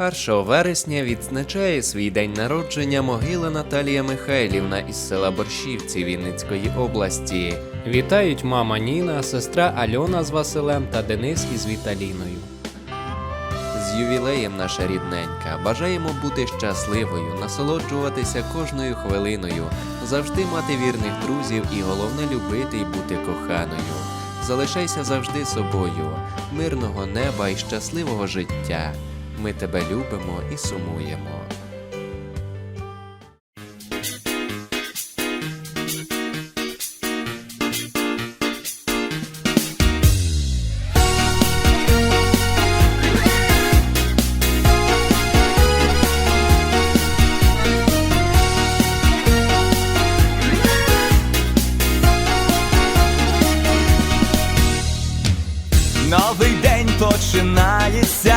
1 вересня відзначає свій день народження могила Наталія Михайлівна із села Борщівці Вінницької області. Вітають мама Ніна, сестра Альона з Василем та Денис із Віталіною. З ювілеєм наша рідненька. Бажаємо бути щасливою, насолоджуватися кожною хвилиною, завжди мати вірних друзів і головне любити і бути коханою. Залишайся завжди собою, мирного неба і щасливого життя. Ми тебе любимо і сумуємо. Новий день починається,